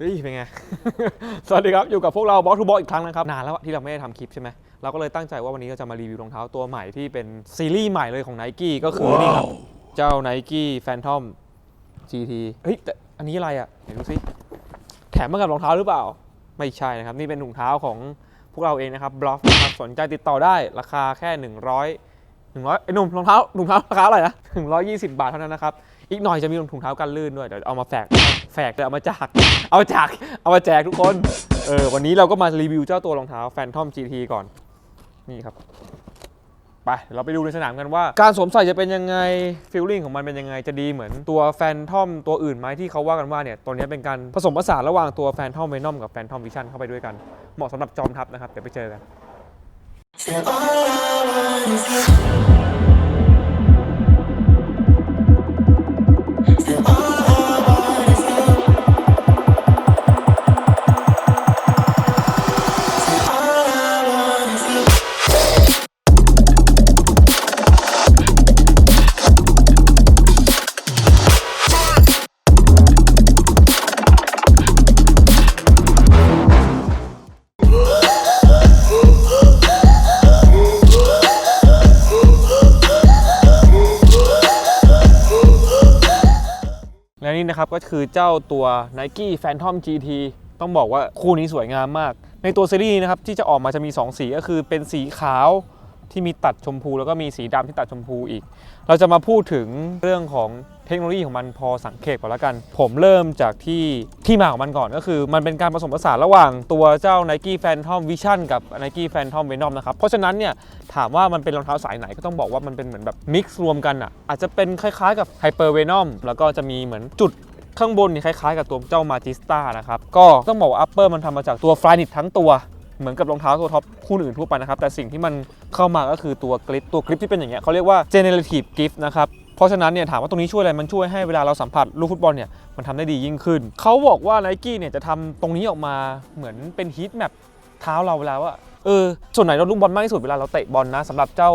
เฮ้ยเป็นไง สวัสดีครับ อยู่กับพวกเราบอสทูบอสอีกครั้งนะครับ นานแล้วอะที่เราไม่ได้ทำคลิปใช่ไหม เราก็เลยตั้งใจว่าวันนี้เราจะมารีวิวรองเท้าตัวใหม่ที่เป็นซีรีส์ใหม่เลยของ n i กี้ก็คือนี่ครับ เจ้า n i กี้ Phantom GT เฮ้ยแต่อันนี้อะไรอะเห็นดูสิ แถมมากับรองเท้าหรือเปล่า ไม่ใช่นะครับ นี่เป็นถุงเท้าของพวกเราเองนะครับบล็อกนะครับสนใจติดต่อได้ราคาแค่ 100 100ไอ้หนุ่มรองเท้ารองเท้าราคาอะไรนะ120บาทเท่านั้นนะครับ อีกหน่อยจะมีถุงเท้ากันลื่นด้วย เดี๋ยวเอามาแฝก แฝกแต่เอามาจากเอาจากเอามาแจกทุกคนเออวันนี้เราก็มารีวิวเจ้าตัวรองเท้า Phantom GT ก่อน นี่ครับ ไป เราไปดูในสนามกันว่า การสวมใส่จะเป็นยังไงฟีลลิ่งของมันเป็นยังไงจะดีเหมือนตัวแฟนทอมตัวอื่นไหมที่เขาว่ากันว่าเนี่ยตัวนี้เป็นการผสมผสานระหว่างตัวแฟนทอมเวนอมกับแฟนทอมวิชั่นเข้าไปด้วยกัน เหมาะสำหรับจอมทัพนะครับเดี๋ยวไปเจอกัน และนี่นะครับก็คือเจ้าตัว Nike Phantom GT ต้องบอกว่าคู่นี้สวยงามมาก ในตัวซีรีส์นะครับที่จะออกมาจะมี 2 สีก็คือเป็นสีขาว ที่มีตัดชมพูแล้วก็มีสีดำที่ตัดชมพูอีก เราจะมาพูดถึงเรื่องของเทคโนโลยีของมันพอสังเกตก่อนแล้วกัน ผมเริ่มจากที่ที่มาของมันก่อนก็คือ มันเป็นการผสมผสานระหว่างตัวเจ้า Nike Phantom Vision กับ Nike Phantom Venom นะครับ เพราะฉะนั้นเนี่ยถามว่ามันเป็นรองเท้าสายไหนก็ต้องบอกว่ามันเป็นเหมือนแบบมิกซ์รวมกันอะอาจจะเป็นคล้ายๆกับ Hyper Venom แล้วก็จะมีเหมือนจุดข้างบนนี่คล้ายๆกับตัวเจ้ามาจิสตานะครับ ก็ต้องบอกว่าอัปเปอร์มันทำมาจากตัวฟลายนิตทั้งตัว เหมือนกับรองเท้าตัวท็อปคู่อื่นทั่วไปนะครับ แต่สิ่งที่มันเข้ามาก็คือตัวกริปตัวกริปที่เป็นอย่างเงี้ยเขาเรียกว่า generative grip นะครับเพราะฉะนั้นเนี่ยถามว่าตรงนี้ช่วยอะไรมันช่วยให้เวลาเราสัมผัสลูกฟุตบอลเนี่ยมันทำได้ดียิ่งขึ้น เขาบอกว่าไนกี้เนี่ยจะทำตรงนี้ออกมาเหมือนเป็นฮีทแมปเท้าเราเวลาว่าเออส่วนไหนเราลูกบอลมากที่สุดเวลาเราเตะบอลนะสำหรับเจ้า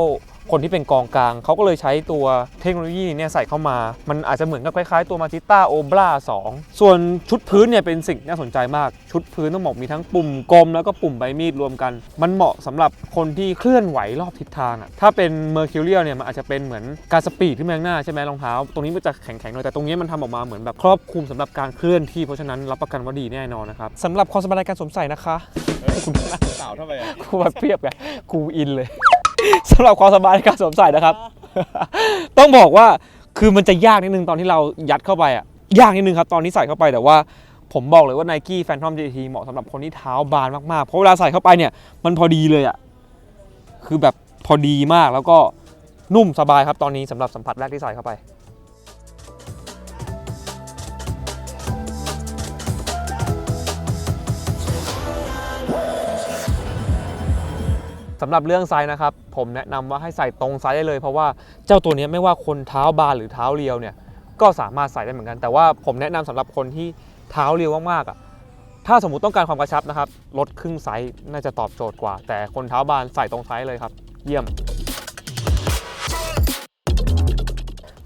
คนที่เป็นกองกลาง เขาก็เลยใช้ตัวเทคโนโลยีเนี่ยใส่เข้ามา มันอาจจะเหมือนกับคล้ายๆ ตัวมาจิต้าโอบรา2ส่วนชุดพื้นเนี่ยเป็นสิ่งน่าสนใจมาก ชุดพื้นต้องบอกมีทั้งปุ่มกลมแล้วก็ปุ่มใบมีดรวมกัน มันเหมาะสำหรับคนที่เคลื่อนไหวรอบทิศทางอะถ้าเป็นเมอร์คิวเรียลเนี่ยมันอาจจะเป็นเหมือนการสปีดขึ้นมาข้างหน้าใช่ไหมรองเท้า ตรงนี้มันจะแข็งๆหน่อยแต่ตรงนี้มันทำออกมาเหมือนแบบครอบคลุมสำหรับการเคลื่อนที่เพราะฉะนั้นรับประกันว่าดีแน่นอนนะครับสำหรับความสบายในการสวมใส่นะคะคุณนั่งสาวทำไมอะกูมาเปรียบไงกูอินเลย สำหรับความสบายในการสวมใส่นะครับ ต้องบอกว่าคือมันจะยากนิดนึงตอนที่เรายัดเข้าไปอะยากนิดนึงครับตอนที่ใส่เข้าไปแต่ว่าผมบอกเลยว่า Nike Phantom GT เหมาะสำหรับคนที่เท้าบานมากๆ เพราะเวลาใส่เข้าไปเนี่ยมันพอดีเลยอะคือแบบพอดีมากแล้วก็นุ่มสบายครับตอนนี้สำหรับสัมผัสแรกที่ใส่เข้าไป สำหรับเรื่องไซส์นะครับ ผมแนะนำว่าให้ใส่ตรงไซส์ได้เลย เพราะว่าเจ้าตัวนี้ไม่ว่าคนเท้าบานหรือเท้าเรียวเนี่ยก็สามารถใส่ได้เหมือนกัน แต่ว่าผมแนะนำสำหรับคนที่เท้าเรียวมากๆอะถ้าสมมติต้องการความกระชับนะครับลดครึ่งไซส์น่าจะตอบโจทย์กว่า แต่คนเท้าบานใส่ตรงไซส์เลยครับ เยี่ยม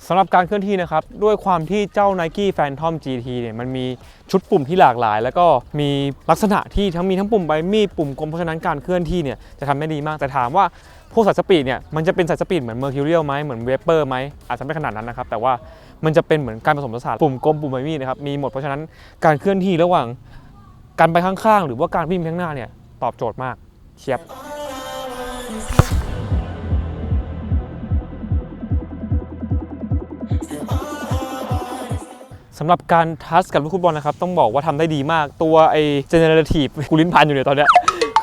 สำหรับการเคลื่อนที่นะครับ ด้วยความที่เจ้า Nike Phantom GT เนี่ยมันมีชุดปุ่มที่หลากหลาย แล้วก็มีลักษณะที่ทั้งมีทั้งปุ่มใบมีดปุ่มกลมเพราะฉะนั้นการเคลื่อนที่เนี่ยจะทำได้ดีมากแต่ถามว่าพวกสายสปีดเนี่ยมันจะเป็นสายสปีดเหมือน Mercurial ไหมเหมือน Vapor ไหมอาจจะไม่ขนาดนั้นนะครับ แต่ว่ามันจะเป็นเหมือนการผสมผสานปุ่มกลมปุ่มใบมีดนะครับมีหมดเพราะฉะนั้นการเคลื่อนที่ระหว่างการไปข้างๆหรือว่าการวิ่งข้างหน้าเนี่ยตอบโจทย์มากเชียบ สำหรับการทัชกับลูกฟุตบอลนะครับ ต้องบอกว่าทำได้ดีมากตัวไอ้ generative กูลิ้นพันอยู่เนี่ยตอนเนี้ย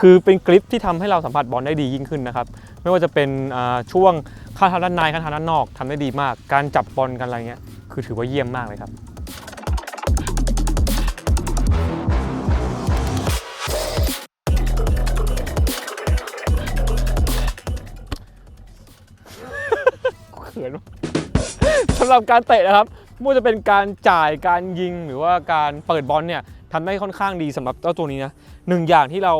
คือเป็นกริปที่ทำให้เราสัมผัสบอลได้ดียิ่งขึ้นนะครับ ไม่ว่าจะเป็นอ่าช่วงข้าท้าด้านในข้าท้าด้านนอกทำได้ดีมาก การจับบอลกันอะไรเงี้ยคือถือว่าเยี่ยมมากเลยครับเขินสำหรับการเตะนะครับ ไม่ว่าจะเป็นการจ่ายการยิงหรือว่าการเปิดบอลเนี่ยทำได้ค่อนข้างดีสำหรับเจ้าตัวนี้นะหนึ่งอย่างที่เรา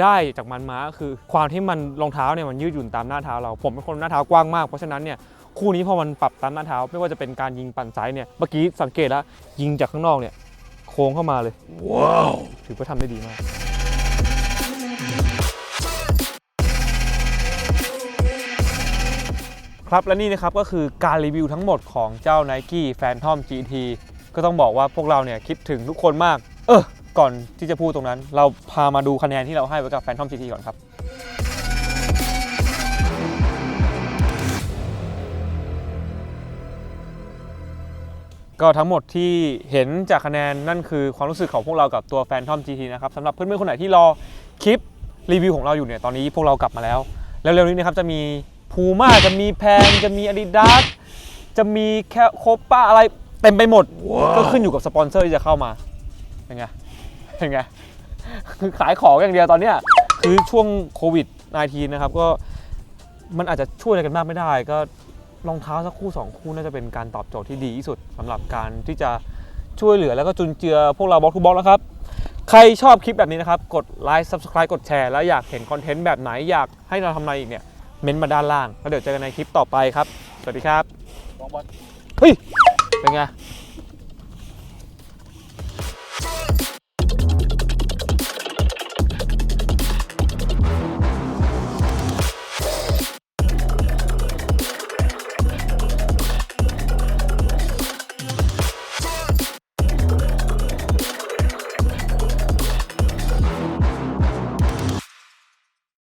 ได้จากมันมาก็คือความที่มันรองเท้าเนี่ยมันยืดหยุ่นตามหน้าเท้าเราผมเป็นคนหน้าเท้ากว้างมากเพราะฉะนั้นเนี่ยคู่นี้พอมันปรับตามหน้าเท้า ไม่ว่าจะเป็นการยิงปั่นซ้ายเนี่ยเมื่อกี้สังเกตแล้วยิงจากข้างนอกเนี่ยโค้งเข้ามาเลยว้าวถือว่าทำได้ดีมาก ครับและนี่นะครับก็คือการรีวิวทั้งหมดของเจ้า Nike Phantom GT ก็ต้องบอกว่าพวกเราเนี่ยคิดถึงทุกคนมาก เออ ก่อนที่จะพูดตรงนั้น เราพามาดูคะแนนที่เราให้ไว้กับ Phantom GT ก่อนครับก็ทั้งหมดที่เห็นจากคะแนนนั่นคือความรู้สึกของพวกเรากับตัว Phantom GT นะครับสำหรับเพื่อนๆคนไหนที่รอคลิปรีวิวของเราอยู่เนี่ยตอนนี้พวกเรากลับมาแล้ว แล้วเร็วๆนี้นะครับจะมี พูม่าจะมีแพงจะมี Adidas จะมีแค่โคป้าอะไรเต็มไปหมด ก็ขึ้นอยู่กับสปอนเซอร์ที่จะเข้ามาเป็นไงเป็นไงคือขายของอย่างเดียวตอนเนี้ยคือช่วงโควิด -19 นะครับก็มันอาจจะช่วยอะไรกันมากไม่ได้ ก็รองเท้าสักคู่ 2 คู่น่าจะเป็นการตอบโจทย์ที่ดีที่สุดสำหรับการที่จะช่วยเหลือแล้วก็จุนเจือพวกเราบล็อกทูบล็อกนะครับ ใครชอบคลิปแบบนี้นะครับ กดไลค์ Subscribe กดแชร์ แล้วอยากเห็นคอนเทนต์แบบไหนอยากให้เราทำอะไรอีกเนี่ย เม้นต์มาด้านล่าง แล้วเดี๋ยวเจอกันในคลิปต่อไปครับ สวัสดีครับเฮ้ย เป็นไง